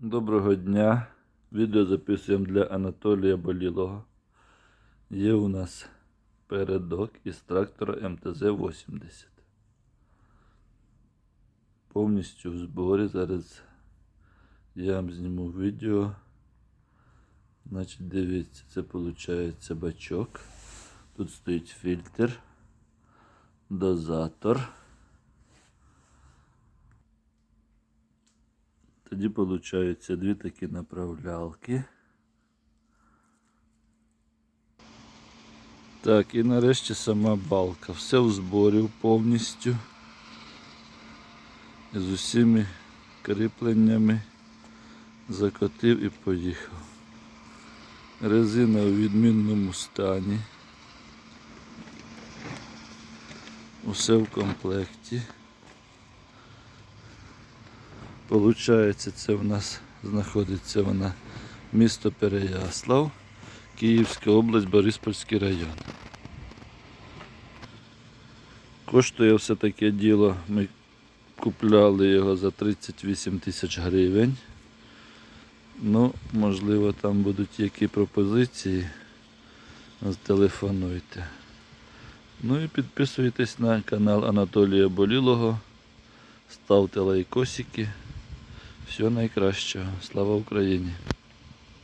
Доброго дня. Відео записуємо для Анатолія Болілого. Є у нас передок із трактора МТЗ-80. Повністю в зборі. Зараз я вам зніму відео. Значить, дивіться, це виходить бачок. Тут стоїть фільтр, дозатор. Тоді получаються дві такі направлялки. Так, і нарешті сама балка. Все в зборі повністю. З усіми кріпленнями закотив і поїхав. Резина у відмінному стані. Усе в комплекті. Получається, це в нас знаходиться вона місто Переяслав, Київська область, Бориспольський район. Коштує все таке діло. Ми купляли його за 38 тисяч гривень. Ну, можливо, там будуть які пропозиції. Зателефонуйте. Ну і підписуйтесь на канал Анатолія Болілого. Ставте лайкосики. Всього найкращого. Слава Україні!